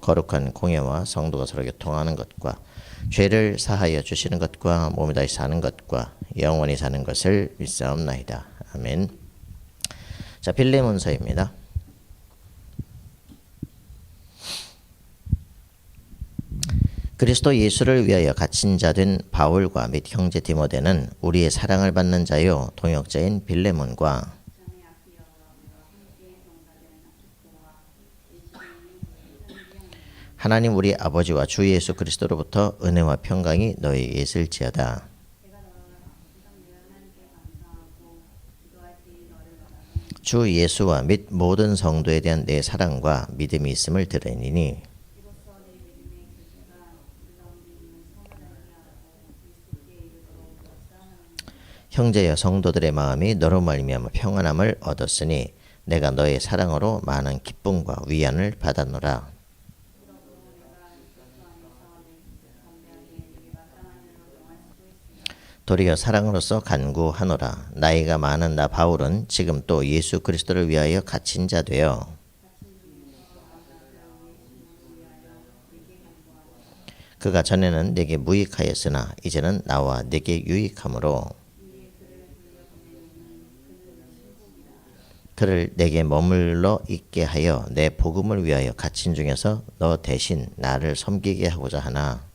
거룩한 공예와 성도가 서로 교통하는 것과 죄를 사하여 주시는 것과 몸이 다시 사는 것과 영원히 사는 것을 믿사옵나이다. 아멘. 자 빌레몬서입니다. 그리스도 예수를 위하여 갇힌 자 된 바울과 및 형제 디모데는 우리의 사랑을 받는 자요 동역자인 빌레몬과 하나님 우리 아버지와 주 예수 그리스도로부터 은혜와 평강이 너희에게 있을지어다. 주 예수와 및 모든 성도에 대한 내 사랑과 믿음이 있음을 들으니 형제여 성도들의 마음이 너로 말미암아 평안함을 얻었으니 내가 너의 사랑으로 많은 기쁨과 위안을 받았노라. 도리어 사랑으로서 간구하노라. 나이가 많은 나 바울은 지금 또 예수 그리스도를 위하여 갇힌 자 되어 그가 전에는 내게 무익하였으나 이제는 나와 내게 유익함으로 그를 내게 머물러 있게 하여 내 복음을 위하여 갇힌 중에서 너 대신 나를 섬기게 하고자 하나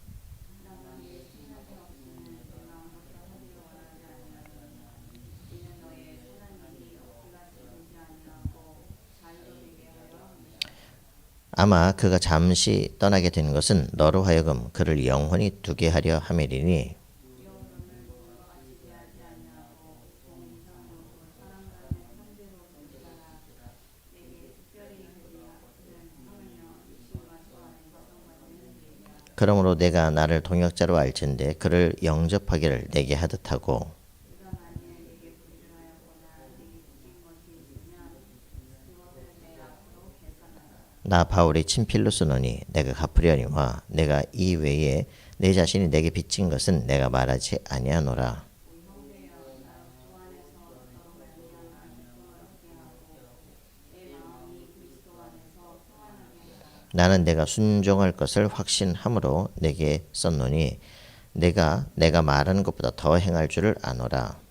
아마 그가 잠시 떠나게 된 것은 너로 하여금 그를 영원히 두게 하려 함이리니. 그러므로 내가 나를 동역자로 알진대 그를 영접하기를 내게 하듯 하고 나 바울이 친필로 쓰노니 내가 갚으려니와 내가 이 외에 내 자신이 내게 빚진 것은 내가 말하지 아니하노라. 나는 내가 순종할 것을 확신함으로 내게 썼노니 내가 내가 말하는 것보다 더 행할 줄을 아노라.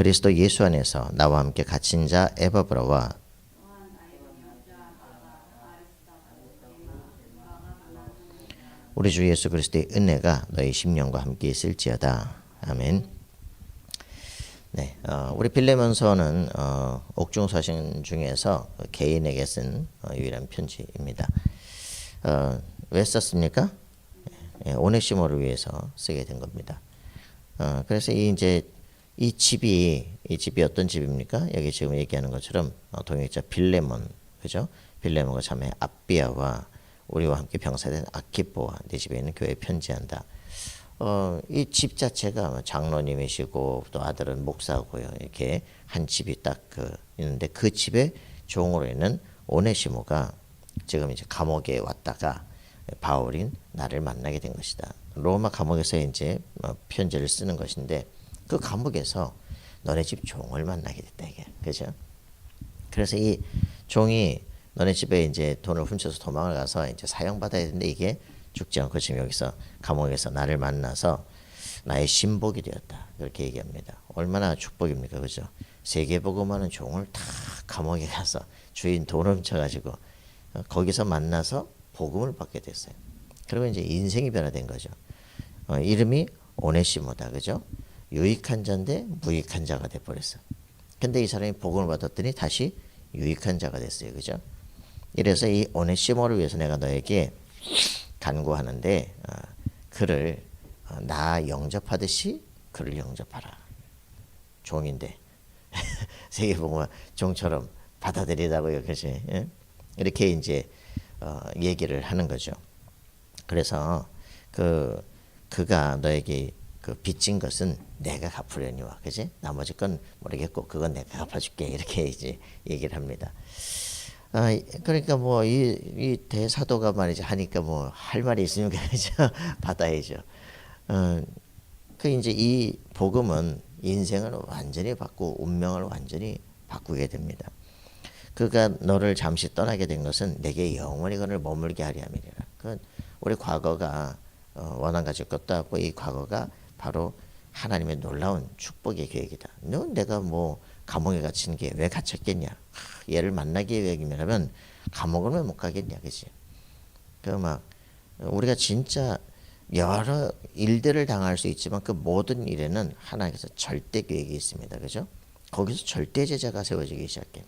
그리스도 예수 안에서 나와 함께 갇힌 자 에바브라와 우리 주 예수 그리스도의 은혜가 너희 심령과 함께 있을지어다. 아멘. 네, 어, 우리 빌레몬서는 어, 옥중서신 중에서 개인에게 쓴 어, 유일한 편지입니다. 어, 왜 썼습니까? 예, 오네시모를 위해서 쓰게 된 겁니다. 어, 그래서 이 이제 이 집이 이 집이 어떤 집입니까? 여기 지금 얘기하는 것처럼 어, 동역자 빌레몬 그죠? 빌레몬과 자매 아비아와 우리와 함께 병사된 아키포와 내 집에 있는 교회 편지한다. 어, 이 집 자체가 장로님이시고 또 아들은 목사고요. 이렇게 한 집이 딱 그 있는데 그 집에 종으로 있는 오네시모가 지금 이제 감옥에 왔다가 바울인 나를 만나게 된 것이다. 로마 감옥에서 이제 뭐 편지를 쓰는 것인데 그 감옥에서 너네 집 종을 만나게 됐다 이게 그죠? 그래서 이 종이 너네 집에 이제 돈을 훔쳐서 도망을 가서 이제 사형받아야 되는데 이게 죽지 않고 지금 여기서 감옥에서 나를 만나서 나의 신복이 되었다. 그렇게 얘기합니다. 얼마나 축복입니까? 그죠? 세계복음하는 종을 다 감옥에 가서 주인 돈을 훔쳐가지고 어, 거기서 만나서 복음을 받게 됐어요. 그리고 이제 인생이 변화된 거죠. 어, 이름이 오네시모다. 그죠? 유익한 자인데 무익한 자가 돼 버렸어. 근데 이 사람이 복음을 받았더니 다시 유익한 자가 됐어요. 그죠? 이래서 이 오네시모를 위해서 내가 너에게 간구하는데 어, 그를 어, 나 영접하듯이 그를 영접하라. 종인데 세계복음화 종처럼 받아들이라고요, 그지? 예? 이렇게 이제 어, 얘기를 하는 거죠. 그래서 그 그가 너에게 그 빚진 것은 내가 갚으려니와, 그지? 나머지 건 모르겠고 그건 내가 갚아줄게 이렇게 이제 얘기를 합니다. 아, 그러니까 뭐 이 이 대사도가 말이죠 하니까 뭐 할 말이 있으면 그죠 받아야죠. 어, 그 이제 이 복음은 인생을 완전히 바꾸고 운명을 완전히 바꾸게 됩니다. 그가 너를 잠시 떠나게 된 것은 내게 영원히 그를 머물게 하려 함이니라. 그 우리 과거가 어, 원한 가질 것도 없고 이 과거가 바로 하나님의 놀라운 축복의 계획이다. 너 내가 뭐 감옥에 갇힌 게 왜 갇혔겠냐? 하, 얘를 만나기 위해이면 감옥을 왜 못 가겠냐, 그지? 그막 우리가 진짜 여러 일들을 당할 수 있지만 그 모든 일에는 하나님께서 절대 계획이 있습니다, 그죠? 거기서 절대 제자가 세워지기 시작해.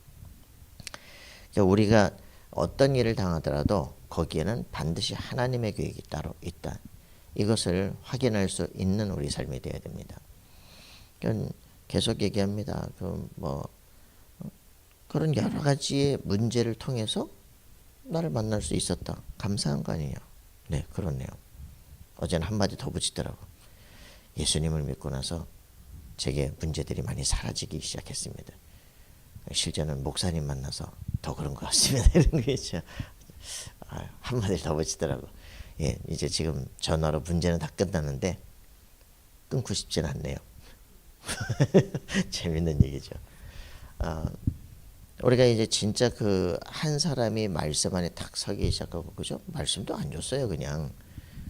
그러니까 우리가 어떤 일을 당하더라도 거기에는 반드시 하나님의 계획이 따로 있다. 이것을 확인할 수 있는 우리 삶이 되어야 됩니다. 계속 얘기합니다. 그 뭐 그런 여러 가지의 문제를 통해서 나를 만날 수 있었다. 감사한 거 아니냐? 네, 그렇네요. 어제는 한 마디 더 붙이더라고. 예수님을 믿고 나서 제게 문제들이 많이 사라지기 시작했습니다. 실제는 목사님 만나서 더 그런 것 같습니다. 이런 거 있죠. 아, 한마디 더 붙이더라고. 예, 이제 지금 전화로 문제는 다 끝났는데 끊고 싶진 않네요. 재밌는 얘기죠. 아, 우리가 이제 진짜 그 한 사람이 말씀 안에 탁 서기 시작하고 그죠? 말씀도 안 줬어요, 그냥.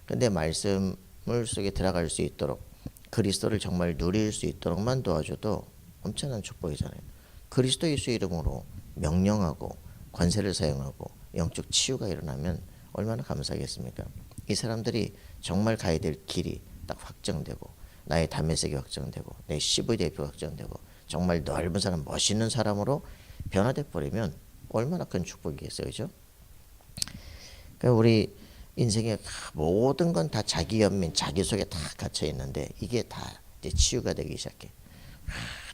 근데 말씀을 속에 들어갈 수 있도록 그리스도를 정말 누릴 수 있도록만 도와줘도 엄청난 축복이잖아요. 그리스도 예수 이름으로 명령하고 권세를 사용하고 영적 치유가 일어나면 얼마나 감사하겠습니까? 이 사람들이 정말 가야 될 길이 딱 확정되고 나의 담에색이 확정되고 내 CV 대표 확정되고 정말 넓은 사람 멋있는 사람으로 변화돼 버리면 얼마나 큰 축복이겠어요, 그죠? 그러니까 우리 인생의 모든 건 다 자기 연민, 자기 속에 다 갇혀 있는데 이게 다 이제 치유가 되기 시작해.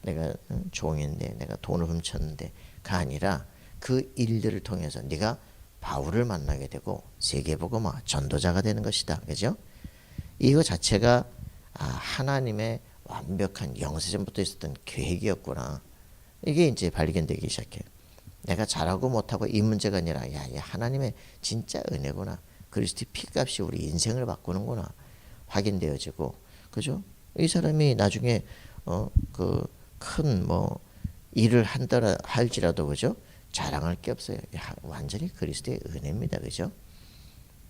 내가 종인데, 내가 돈을 훔쳤는데가 아니라 그 일들을 통해서 네가 바울을 만나게 되고 세계복음화 전도자가 되는 것이다. 그죠? 이거 자체가 아, 하나님의 완벽한 영세전부터 있었던 계획이었구나. 이게 이제 발견되기 시작해. 내가 잘하고 못하고 이 문제가 아니라 야, 이 하나님의 진짜 은혜구나. 그리스도 피값이 우리 인생을 바꾸는구나. 확인되어지고 그죠? 이 사람이 나중에 어 그 큰 뭐 일을 한다라 할지라도 그죠? 자랑할 게 없어요. 야, 완전히 그리스도의 은혜입니다. 그죠?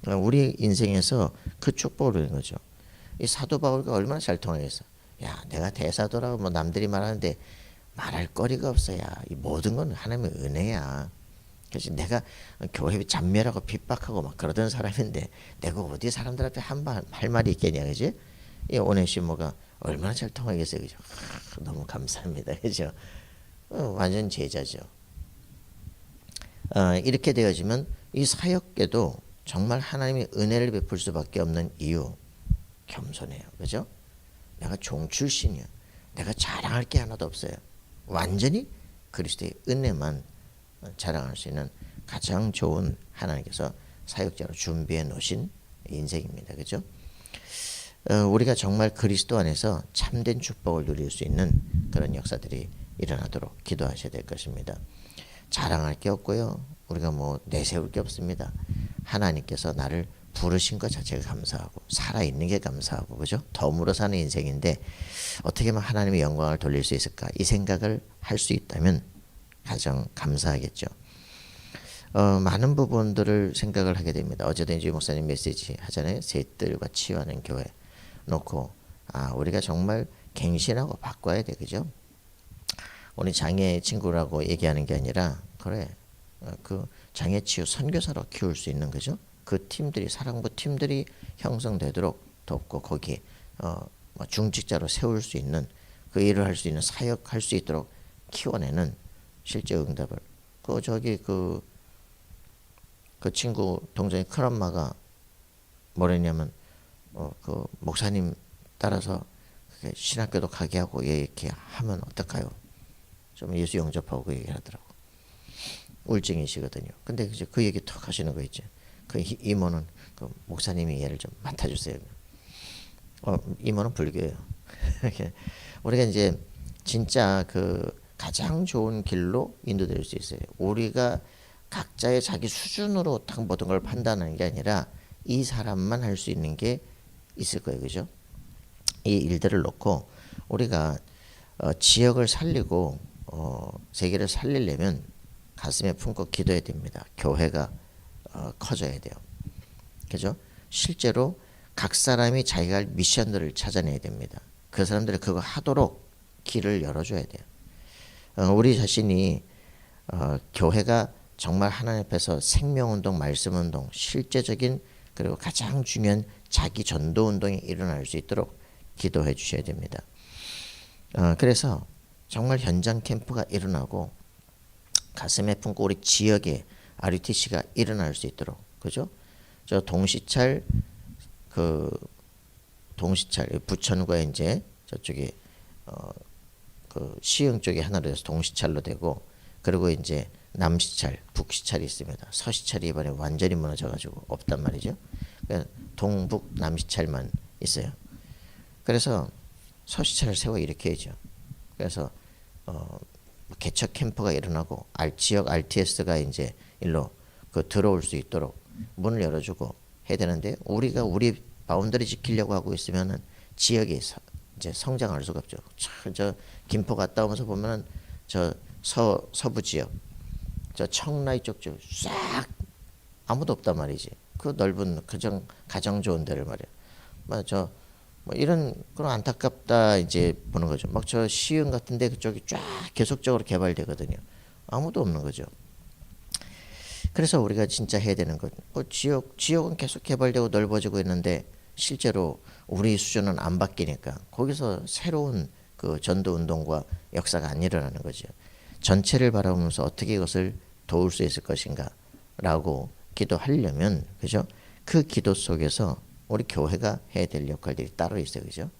어, 우리 인생에서 그 축복을 누리는 거죠. 이 사도 바울과 얼마나 잘 통하겠어. 야, 내가 대사도라고 뭐 남들이 말하는데 말할 거리가 없어야. 이 모든 건 하나님의 은혜야. 그래서 내가 교회 잔멸하고 핍박하고 막 그러던 사람인데 내가 어디 사람들 앞에 한할 말이 있겠냐, 그지? 이 오네시모가 얼마나 잘 통하겠어요, 그죠? 하, 너무 감사합니다, 그죠? 어, 완전 제자죠. 어, 이렇게 되어지면 이 사역계도 정말 하나님의 은혜를 베풀 수밖에 없는 이유 겸손해요. 그죠? 내가 종 출신이야. 내가 자랑할 게 하나도 없어요. 완전히 그리스도의 은혜만 자랑할 수 있는 가장 좋은 하나님께서 사역자로 준비해 놓으신 인생입니다. 그죠? 어, 우리가 정말 그리스도 안에서 참된 축복을 누릴 수 있는 그런 역사들이 일어나도록 기도하셔야 될 것입니다. 자랑할 게 없고요. 우리가 뭐 내세울 게 없습니다. 하나님께서 나를 부르신 것 자체가 감사하고 살아 있는 게 감사하고 그죠? 덤으로 사는 인생인데 어떻게 하면 하나님의 영광을 돌릴 수 있을까? 이 생각을 할 수 있다면 가장 감사하겠죠. 어, 많은 부분들을 생각을 하게 됩니다. 어제도 이제 목사님 메시지 하잖아요. 셋들과 치유하는 교회 놓고 아 우리가 정말 갱신하고 바꿔야 돼 그죠? 우리 장애 친구라고 얘기하는 게 아니라 그래 어, 그 장애 치유 선교사로 키울 수 있는 거죠. 그 팀들이 사랑부 팀들이 형성되도록 돕고 거기에 어, 뭐 중직자로 세울 수 있는 그 일을 할 수 있는 사역할 수 있도록 키워내는 실제 응답을 그 저기 그, 그 친구 동생의 큰엄마가 뭐랬냐면 어, 그 목사님 따라서 신학교도 가게 하고 이렇게 하면 어떨까요? 좀 예수 영접하고 그 얘기 하더라고. 울증이시거든요. 근데 이제 그 얘기 턱 하시는 거 있죠. 그 이- 이모는 그 목사님이 얘를 좀 맡아주세요. 어, 이모는 불교예요. 우리가 이제 진짜 그 가장 좋은 길로 인도될 수 있어요. 우리가 각자의 자기 수준으로 딱 모든 걸 판단하는 게 아니라 이 사람만 할 수 있는 게 있을 거예요, 그죠? 이 일들을 놓고 우리가 어, 지역을 살리고 어, 세계를 살리려면 가슴에 품고 기도해야 됩니다. 교회가 어, 커져야 돼요. 그죠? 실제로 각 사람이 자기가 할 미션들을 찾아내야 됩니다. 그 사람들이 그거 하도록 길을 열어줘야 돼요. 어, 우리 자신이 어, 교회가 정말 하나님 앞에서 생명운동, 말씀운동, 실제적인 그리고 가장 중요한 자기 전도운동이 일어날 수 있도록 기도해 주셔야 됩니다. 어, 그래서 정말 현장 캠프가 일어나고 가슴에 품고 우리 지역에 RUTC가 일어날 수 있도록 그죠? 저 동시찰 그 동시찰 부천과 이제 저쪽에 어 그 시흥 쪽에 하나로 해서 동시찰로 되고 그리고 이제 남시찰, 북시찰이 있습니다. 서시찰이 이번에 완전히 무너져가지고 없단 말이죠. 그러니까 동북 남시찰만 있어요. 그래서 서시찰을 세워 일으켜야죠. 그래서 어, 개척 캠프가 일어나고 알, 지역 RTS가 이제 일로 그 들어올 수 있도록 문을 열어주고 해야 되는데 우리가 우리 바운더리 지키려고 하고 있으면은 지역이 서, 이제 성장할 수가 없죠. 저, 저 김포 갔다 오면서 보면은 저 서 서부 지역 저 청라 이쪽 쪽싹 아무도 없단 말이지. 그 넓은 가정 가정 좋은 데를 말이야. 뭐저 뭐 이런 그런 안타깝다 이제 보는 거죠. 막 저 시흥 같은데 그쪽이 쫙 계속적으로 개발되거든요. 아무도 없는 거죠. 그래서 우리가 진짜 해야 되는 것, 뭐 지역 지역은 계속 개발되고 넓어지고 있는데 실제로 우리 수준은 안 바뀌니까 거기서 새로운 그 전도 운동과 역사가 안 일어나는 거죠. 전체를 바라보면서 어떻게 이것을 도울 수 있을 것인가라고 기도하려면 그죠? 그 기도 속에서 우리 교회가 해야 될 역할들이 따로 있어요, 그죠?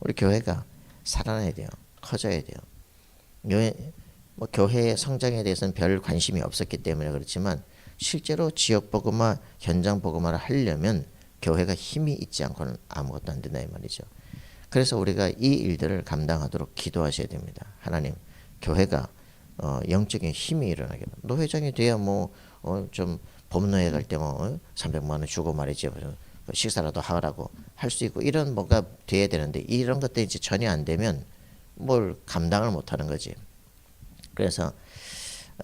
우리 교회가 살아나야 돼요, 커져야 돼요. 교회 뭐 교회의 성장에 대해서는 별 관심이 없었기 때문에 그렇지만 실제로 지역 복음화, 현장 복음화를 하려면 교회가 힘이 있지 않고는 아무것도 안 된다 이 말이죠. 그래서 우리가 이 일들을 감당하도록 기도하셔야 됩니다. 하나님, 교회가 어, 영적인 힘이 일어나게. 노 회장이 돼야 뭐좀 법노회 갈 때뭐 300만 원 주고 말이죠. 식사라도 하라고 할 수 있고 이런 뭐가 돼야 되는데 이런 것들이 이제 전혀 안 되면 뭘 감당을 못 하는 거지. 그래서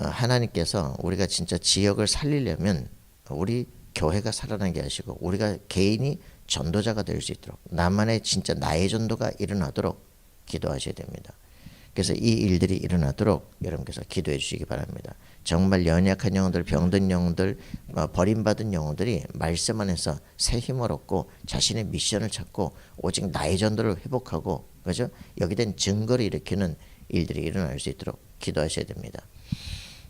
어, 하나님께서 우리가 진짜 지역을 살리려면 우리 교회가 살아나게 하시고 우리가 개인이 전도자가 될 수 있도록 나만의 진짜 나의 전도가 일어나도록 기도하셔야 됩니다. 그래서 이 일들이 일어나도록 여러분께서 기도해 주시기 바랍니다. 정말 연약한 영혼들, 병든 영혼들, 어, 버림받은 영혼들이 말씀 안에서 새 힘을 얻고 자신의 미션을 찾고 오직 나의 전도를 회복하고 그죠? 여기 된 증거를 일으키는 일들이 일어날 수 있도록 기도하셔야 됩니다.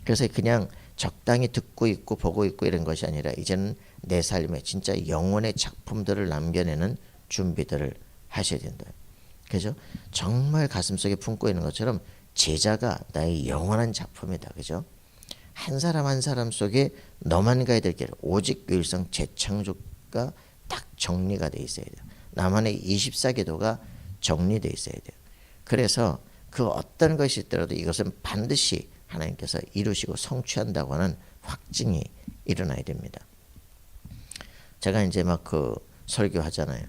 그래서 그냥 적당히 듣고 있고 보고 있고 이런 것이 아니라 이제는 내 삶에 진짜 영혼의 작품들을 남겨내는 준비들을 하셔야 된다. 그죠? 정말 가슴속에 품고 있는 것처럼 제자가 나의 영원한 작품이다. 그죠? 한 사람 한 사람 속에 너만 가야 될 길, 오직 유일성 재창조가 딱 정리가 돼 있어야 돼요. 나만의 24기도가 정리돼 있어야 돼요. 그래서 그 어떤 것이 있더라도 이것은 반드시 하나님께서 이루시고 성취한다고 하는 확증이 일어나야 됩니다. 제가 이제 막 그 설교하잖아요.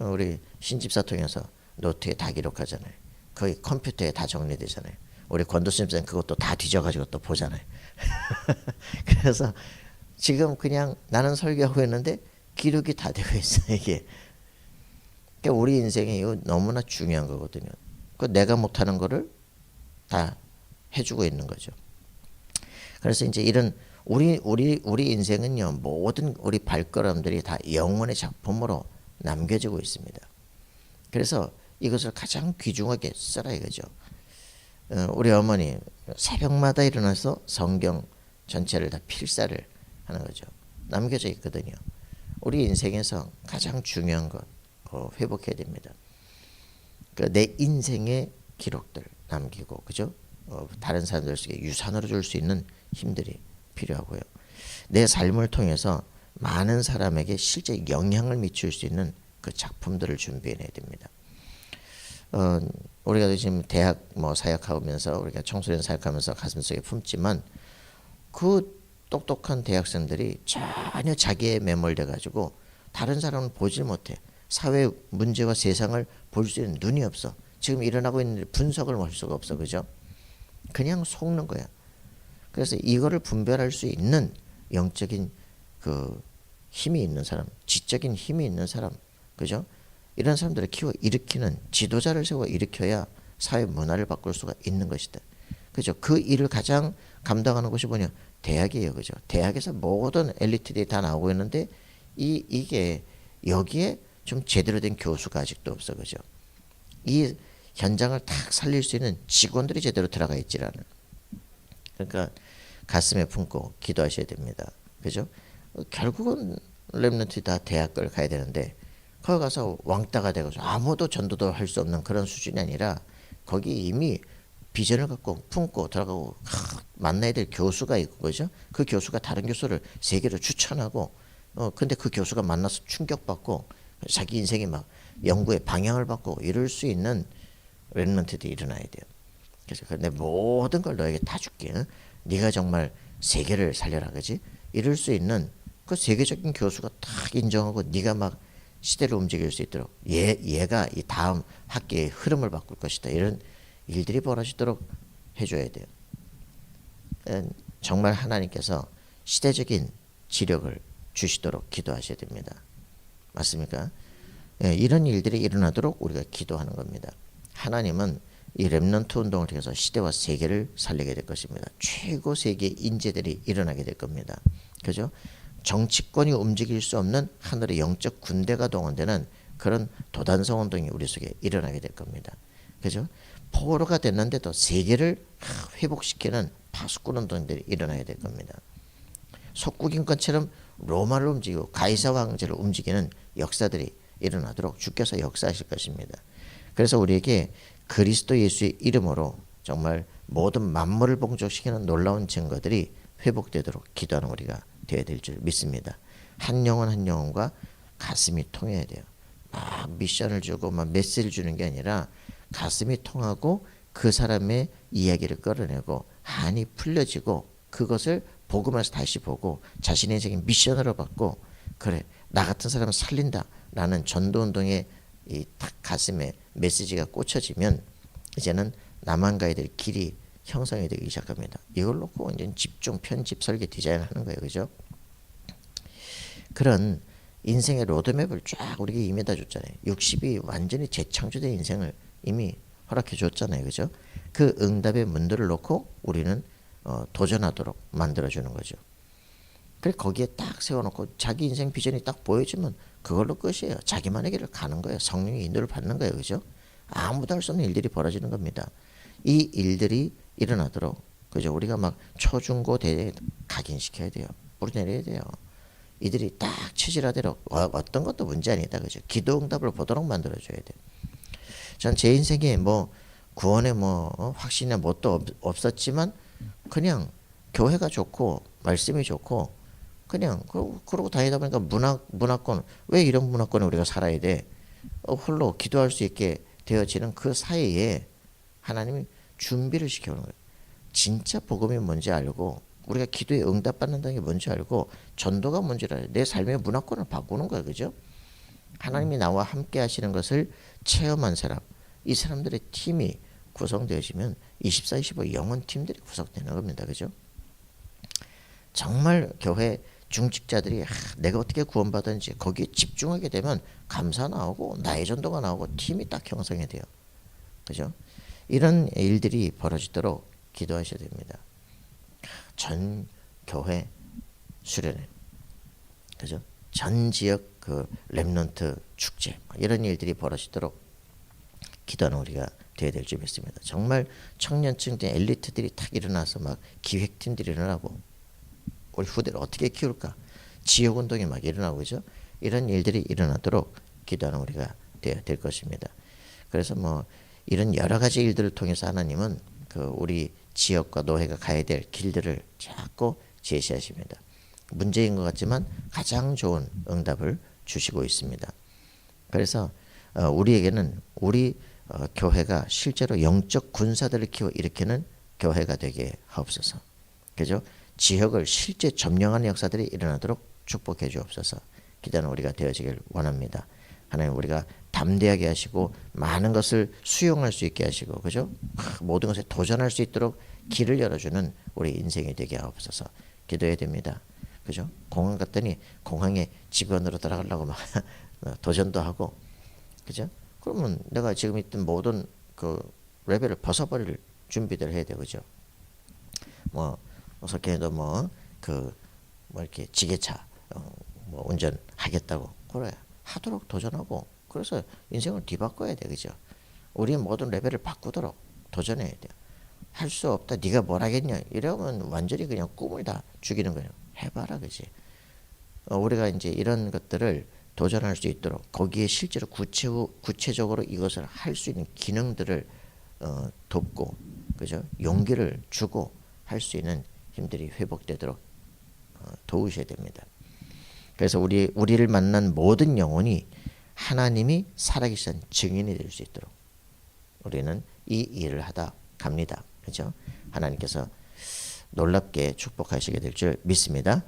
어, 우리 신집사 통해서 노트에 다 기록하잖아요. 거의 컴퓨터에 다 정리되잖아요. 우리 권도스님은 그것도 다 뒤져가지고 또 보잖아요. 그래서 지금 그냥 나는 설교하고 있는데 기록이 다 되고 있어 이게. 그러니까 우리 인생에 이거 너무나 중요한 거거든요. 그 내가 못하는 거를 다 해주고 있는 거죠. 그래서 이제 이런 우리 우리 우리 인생은요 모든 우리 발걸음들이 다 영혼의 작품으로 남겨지고 있습니다. 그래서 이것을 가장 귀중하게 써라 이거죠. 어, 우리 어머니 새벽마다 일어나서 성경 전체를 다 필사를 하는 거죠. 남겨져 있거든요. 우리 인생에서 가장 중요한 것 어, 회복해야 됩니다. 그내 인생의 기록들 남기고 그죠? 어, 다른 사람들에게 유산으로 줄 수 있는 힘들이 필요하고요. 내 삶을 통해서 많은 사람에게 실제 영향을 미칠 수 있는 그 작품들을 준비해내야 됩니다. 어, 우리가 지금 대학 뭐 사역하면서 우리가 청소년 사역하면서 가슴속에 품지만 그 똑똑한 대학생들이 전혀 자기에 매몰돼 가지고 다른 사람은 보질 못해. 사회 문제와 세상을 볼 수 있는 눈이 없어. 지금 일어나고 있는 분석을 할 수가 없어. 그죠? 그냥 속는 거야. 그래서 이거를 분별할 수 있는 영적인 그 힘이 있는 사람 지적인 힘이 있는 사람. 그죠 이런 사람들을 키워 일으키는 지도자를 세워 일으켜야 사회 문화를 바꿀 수가 있는 것이다. 그죠? 그 일을 가장 감당하는 곳이 뭐냐? 대학이에요. 그죠? 대학에서 모든 엘리트들이 다 나오고 있는데 이 이게 여기에 좀 제대로 된 교수가 아직도 없어. 그죠? 이 현장을 딱 살릴 수 있는 직원들이 제대로 들어가 있지라는. 그러니까 가슴에 품고 기도하셔야 됩니다. 그죠? 어, 결국은 렘넌트 다 대학을 가야 되는데 거기 가서 왕따가 되고 아무도 전도도 할 수 없는 그런 수준이 아니라 거기 이미 비전을 갖고 품고 들어가고 하, 만나야 될 교수가 있고 그죠? 그 교수가 다른 교수를 세계로 추천하고 어 근데 그 교수가 만나서 충격받고 자기 인생이 막 연구의 방향을 받고 이럴 수 있는 랩런트들이 일어나야 돼요. 그래서 내 모든 걸 너에게 다 줄게. 응? 네가 정말 세계를 살려라 그지? 이럴 수 있는 그 세계적인 교수가 딱 인정하고 네가 막 시대를 움직일 수 있도록 얘, 얘가 이 다음 학계의 흐름을 바꿀 것이다. 이런 일들이 벌어지도록 해줘야 돼요. 예, 정말 하나님께서 시대적인 지력을 주시도록 기도하셔야 됩니다. 맞습니까? 예, 이런 일들이 일어나도록 우리가 기도하는 겁니다. 하나님은 이 렘넌트 운동을 통해서 시대와 세계를 살리게 될 것입니다. 최고 세계 인재들이 일어나게 될 겁니다. 그죠? 정치권이 움직일 수 없는 하늘의 영적 군대가 동원되는 그런 도단성 운동이 우리 속에 일어나게 될 겁니다. 그죠? 포로가 됐는데도 세계를 회복시키는 파수꾼 운동들이 일어나야 될 겁니다. 속국인권처럼 로마를 움직이고 가이사 왕제를 움직이는 역사들이 일어나도록 주께서 역사하실 것입니다. 그래서 우리에게 그리스도 예수의 이름으로 정말 모든 만물을 봉적시키는 놀라운 증거들이 회복되도록 기도하는 우리가 되어야 될 줄 믿습니다. 한 영혼 한 영혼과 가슴이 통해야 돼요. 막 미션을 주고 막 메시지를 주는 게 아니라 가슴이 통하고 그 사람의 이야기를 끌어내고 한이 풀려지고 그것을 복음에서 다시 보고 자신의 인생의 미션으로 받고 그래 나 같은 사람을 살린다 라는 전도운동의 이 딱 가슴에 메시지가 꽂혀지면 이제는 나만 가야 될 길이 형성이 되기 시작합니다. 이걸 놓고 이제 집중 편집 설계 디자인하는 거예요, 그죠? 그런 인생의 로드맵을 쫙 우리에게 임에다 줬잖아요. 60이 완전히 재창조된 인생을 이미 허락해 줬잖아요, 그죠? 그 응답의 문들을 놓고 우리는 어, 도전하도록 만들어 주는 거죠. 그래 거기에 딱 세워놓고 자기 인생 비전이 딱 보여지면 그걸로 끝이에요. 자기만의 길을 가는 거예요. 성령의 인도를 받는 거예요, 그죠? 아무도 할 수 없는 일들이 벌어지는 겁니다. 이 일들이 일어나도록 그죠? 우리가 막 초중고 대에 각인시켜야 돼요. 뿌리내려야 돼요. 이들이 딱 체질화대로 어, 떤 것도 문제 아니다 그죠? 기도 응답을 보도록 만들어줘야 돼요. 전제 인생에 뭐 구원에 뭐 어, 확신이나 뭣도 없, 었지만 그냥 교회가 좋고 말씀이 좋고 그냥 그러고 다니다 보니까 문학 문화권 왜 이런 문화권에 우리가 살아야 돼? 어, 홀로 기도할 수 있게 되어지는 그 사이에 하나님이 준비를 시켜오는 거예요. 진짜 복음이 뭔지 알고 우리가 기도에 응답받는다는 게 뭔지 알고 전도가 뭔지 알아요. 내 삶의 문화권을 바꾸는 거예요. 그죠? 하나님이 나와 함께 하시는 것을 체험한 사람, 이 사람들의 팀이 구성되어지면 24, 25 영혼 팀들이 구성되는 겁니다. 그죠? 정말 교회 중직자들이 아, 내가 어떻게 구원받았는지 거기에 집중하게 되면 감사 나오고 나의 전도가 나오고 팀이 딱 형성이 돼요. 그죠? 이런 일들이 벌어지도록 기도하셔야 됩니다. 전 교회 수련회, 그죠? 전 지역 그 렘넌트 축제 이런 일들이 벌어지도록 기도하는 우리가 되어야 될 줄 믿습니다. 정말 청년층 된 엘리트들이 탁 일어나서 막 기획팀들이 일어나고 우리 후대를 어떻게 키울까? 지역 운동이 막 일어나고 그죠? 이런 일들이 일어나도록 기도하는 우리가 되어야 될 것입니다. 그래서 뭐 이런 여러 가지 일들을 통해서 하나님은 그 우리 지역과 노회가 가야 될 길들을 자꾸 제시하십니다. 문제인 것 같지만 가장 좋은 응답을 주시고 있습니다. 그래서 어, 우리에게는 우리 어, 교회가 실제로 영적 군사들을 키워 일으키는 교회가 되게 하옵소서. 그죠? 지역을 실제 점령하는 역사들이 일어나도록 축복해 주옵소서. 기도는 우리가 되어지길 원합니다. 하나님 우리가 담대하게 하시고 많은 것을 수용할 수 있게 하시고 그죠? 모든 것에 도전할 수 있도록 길을 열어주는 우리 인생이 되게 하옵소서. 기도해야 됩니다. 그죠? 공항 갔더니 공항에 직원으로 들어가려고 막 도전도 하고 그죠? 그러면 내가 지금 있던 모든 그 레벨을 벗어버릴 준비를 해야 되죠. 뭐 어떻게도 뭐그 뭐 이렇게 지게차 어, 뭐 운전하겠다고 그래 하도록 도전하고 그래서 인생을 뒤바꿔야 돼 그죠? 우리 모든 레벨을 바꾸도록 도전해야 돼. 할 수 없다. 네가 뭘 하겠냐? 이러면 완전히 그냥 꿈을 다 죽이는 거예요. 해봐라 그지? 어, 우리가 이제 이런 것들을 도전할 수 있도록 거기에 실제로 구체 구체적으로 이것을 할 수 있는 기능들을 어, 돕고 그죠? 용기를 주고 할 수 있는 힘들이 회복되도록 어, 도우셔야 됩니다. 그래서 우리 우리를 만난 모든 영혼이 하나님이 살아계신 증인이 될 수 있도록 우리는 이 일을 하다 갑니다. 그죠? 하나님께서 놀랍게 축복하시게 될 줄 믿습니다.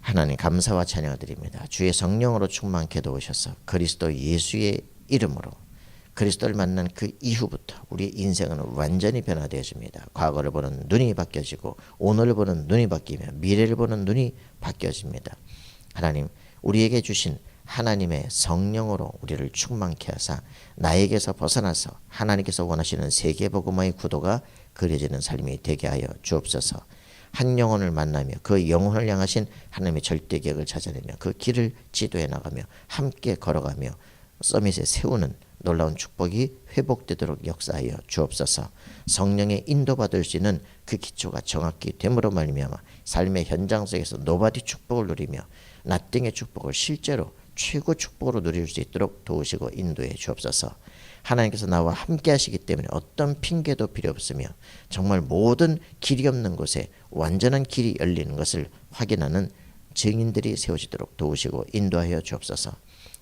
하나님 감사와 찬양을 드립니다. 주의 성령으로 충만케 도우셔서 그리스도 예수의 이름으로 그리스도를 만난 그 이후부터 우리의 인생은 완전히 변화되어집니다. 과거를 보는 눈이 바뀌어지고 오늘을 보는 눈이 바뀌며 미래를 보는 눈이 바뀌어집니다. 하나님 우리에게 주신 하나님의 성령으로 우리를 충만케 하사 나에게서 벗어나서 하나님께서 원하시는 세계 복음화의 구도가 그려지는 삶이 되게 하여 주옵소서. 한 영혼을 만나며 그 영혼을 향하신 하나님의 절대 계획을 찾아내며 그 길을 지도해 나가며 함께 걸어가며 서밋에 세우는 놀라운 축복이 회복되도록 역사하여 주옵소서. 성령의 인도받을 수 있는 그 기초가 정확히 됨으로 말미암아 삶의 현장 속에서 노바디 축복을 누리며 나띵의 축복을 실제로 최고 축복으로 누릴 수 있도록 도우시고 인도해 주옵소서. 하나님께서 나와 함께 하시기 때문에 어떤 핑계도 필요 없으며 정말 모든 길이 없는 곳에 완전한 길이 열리는 것을 확인하는 증인들이 세워지도록 도우시고 인도하여 주옵소서.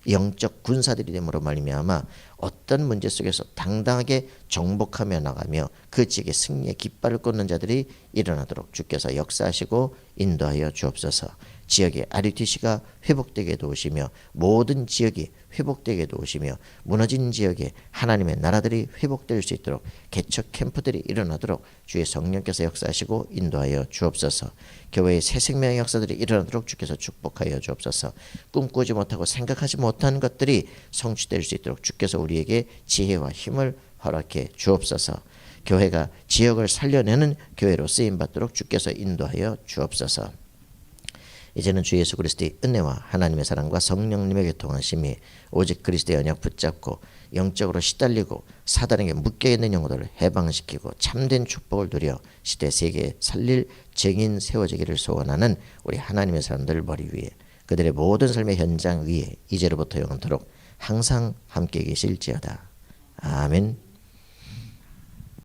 영적 군사들이 됨으로 말미암아 어떤 문제 속에서 당당하게 정복하며 나가며 그 지역의 승리의 깃발을 꽂는 자들이 일어나도록 주께서 역사하시고 인도하여 주옵소서. 지역의 RUTC가 회복되게 도우시며 모든 지역이 회복되게 도우시며 무너진 지역에 하나님의 나라들이 회복될 수 있도록 개척 캠프들이 일어나도록 주의 성령께서 역사하시고 인도하여 주옵소서. 교회의 새 생명의 역사들이 일어나도록 주께서 축복하여 주옵소서. 꿈꾸지 못하고 생각하지 못한 것들이 성취될 수 있도록 주께서 우리에게 지혜와 힘을 허락해 주옵소서. 교회가 지역을 살려내는 교회로 쓰임 받도록 주께서 인도하여 주옵소서. 이제는 주 예수 그리스도의 은혜와 하나님의 사랑과 성령님의 교통하심이 오직 그리스도의 언약 붙잡고 영적으로 시달리고 사단에게 묶여 있는 영혼들을 해방시키고 참된 축복을 누려 시대 세계에 살릴 증인 세워지기를 소원하는 우리 하나님의 사람들 머리 위에 그들의 모든 삶의 현장 위에 이제로부터 영원토록 항상 함께 계실지어다. 아멘.